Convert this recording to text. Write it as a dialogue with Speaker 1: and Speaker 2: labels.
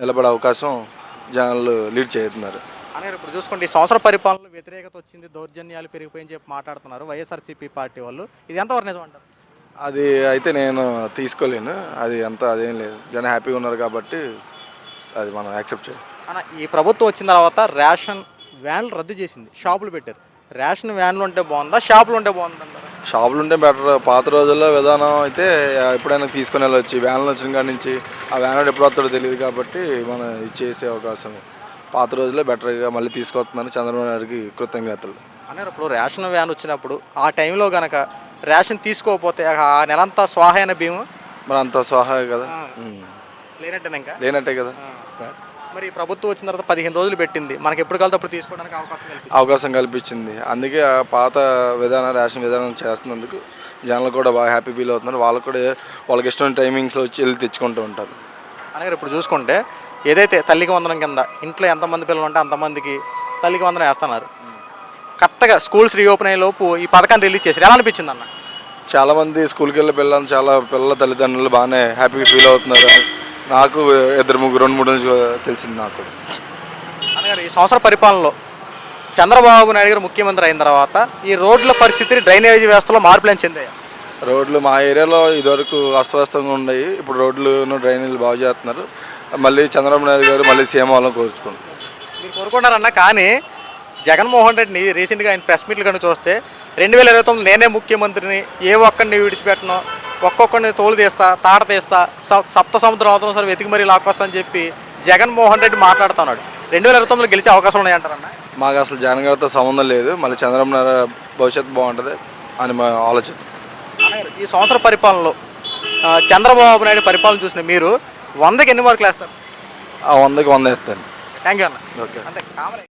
Speaker 1: నిలబడే అవకాశం జనాలు లీడ్ చేస్తున్నారు.
Speaker 2: అనే ఇప్పుడు చూసుకోండి ఈ సంవత్సర పరిపాలనలో వ్యతిరేకత వచ్చింది దౌర్జన్యాలు పెరిగిపోయని చెప్పి మాట్లాడుతున్నారు వైఎస్ఆర్సీపీ పార్టీ వాళ్ళు. ఇది ఎంతవరకు నిజం అంటారు?
Speaker 1: అది అయితే నేను తీసుకోలేను. అది అంత అదేం లేదు. జనం హ్యాపీగా ఉన్నారు కాబట్టి అది మనం యాక్సెప్ట్ చేయాలి
Speaker 2: అన్న ఈ ప్రభుత్వం వచ్చిన తర్వాత రేషన్ వ్యాన్లు రద్దు చేసింది. షాపులు పెట్టారు. రేషన్ వ్యాన్లు ఉంటే బాగుందా? షాపులు ఉంటే బాగుందా
Speaker 1: షాపులు ఉంటే బెటర్. పాత రోజుల్లో విధానం అయితే ఎప్పుడైనా తీసుకుని వెళ్ళొచ్చు. వ్యాన్లు వచ్చిన కాడి నుంచి ఆ వ్యాన్ ఎప్పుడు వస్తాడో తెలియదు కాబట్టి మనం ఇచ్చేసే అవకాశం. పాత రోజుల్లో బెటర్గా మళ్ళీ తీసుకొస్తున్నాను చంద్రబాబు నాయుడుకి కృతజ్ఞతలు.
Speaker 2: అనే ఇప్పుడు రేషన్ వ్యాన్ వచ్చినప్పుడు ఆ టైంలో గనక రేషన్ తీసుకోకపోతే ఆ నెలంతా స్వాహైన భీము?
Speaker 1: మరి అంత కదా. ఉమ్.
Speaker 2: లేనట్టేనా ఇంకా?
Speaker 1: లేనట్టే కదా.
Speaker 2: మరి ప్రభుత్వం వచ్చిన తర్వాత పదిహేను రోజులు పెట్టింది. మనకి ఎప్పుడు కలితే అప్పుడు తీసుకోవడానికి అవకాశం
Speaker 1: అవకాశం కల్పించింది. అందుకే ఆ పాత విధానం రేషన్ విధానం చేస్తున్నందుకు జనాలు కూడా బాగా హ్యాపీ ఫీల్ అవుతున్నారు. వాళ్ళకు కూడా వాళ్ళకి ఇష్టమైన టైమింగ్స్లో వచ్చి వెళ్ళి తెచ్చుకుంటూ ఉంటారు.
Speaker 2: అనగా ఇప్పుడు చూసుకుంటే ఏదైతే తల్లికి వందనం కింద ఇంట్లో ఎంతమంది పిల్లలు ఉంటే అంతమందికి తల్లికి వందనం వేస్తున్నారు. కరెక్ట్గా స్కూల్స్ రీఓపెన్ అయ్యే లోపు ఈ పథకాన్ని రిలీజ్ చేశారు. ఎలా అనిపించింది అన్న?
Speaker 1: చాలామంది స్కూల్కి వెళ్ళే పిల్లలు చాలా పిల్లల తల్లిదండ్రులు బాగానే హ్యాపీగా ఫీల్ అవుతున్నారు. నాకు ఇద్దరు ముగ్గురు రెండు మూడు నుంచి తెలిసింది నాకు.
Speaker 2: ఈ సంవత్సర పరిపాలనలో చంద్రబాబు నాయుడు గారు ముఖ్యమంత్రి అయిన తర్వాత ఈ రోడ్ల పరిస్థితి డ్రైనేజీ వ్యవస్థలో మార్పులు ఏం చెందాయి?
Speaker 1: రోడ్లు మా ఏరియాలో ఇదివరకు అస్తవ్యస్తంగా ఉన్నాయి. ఇప్పుడు రోడ్లు డ్రైనేజీలు బాగు చేస్తున్నారు. మళ్ళీ చంద్రబాబు నాయుడు గారు మళ్ళీ సీఎం అవ్వాలని కోరుచుకుంటున్నారు.
Speaker 2: మీరు కోరుకుంటారన్న కానీ జగన్మోహన్ రెడ్డిని రీసెంట్గా ఆయన ప్రెస్ మీట్లు కనుక చూస్తే రెండు వేల ఇరవై తొమ్మిది నేనే ముఖ్యమంత్రిని ఏ ఒక్కడిని విడిచిపెట్టను ఒక్కొక్కడిని తోలు తీస్తా తాట తీస్తా సప్త సముద్రం అవతరం సరే వెతికి మరీ లాక్కొస్తా అని చెప్పి జగన్మోహన్ రెడ్డి మాట్లాడుతున్నాడు. రెండు వేల ఇరవై తొమ్మిదిలో గెలిచే అవకాశం ఉన్నాయంటారన్న?
Speaker 1: మాకు అసలు జగన్ గారితో సంబంధం లేదు. మళ్ళీ చంద్రబాబు నాయుడు భవిష్యత్తు బాగుంటుంది అని మా ఆలోచన.
Speaker 2: ఈ సంవత్సర పరిపాలనలో చంద్రబాబు నాయుడు పరిపాలన చూసిన మీరు వందకి ఎన్ని మార్కులు వేస్తారు?
Speaker 1: ఆ వందకి వంద ఇస్తాను
Speaker 2: థ్యాంక్ యూ అన్న.
Speaker 1: ఓకే.
Speaker 2: అంతే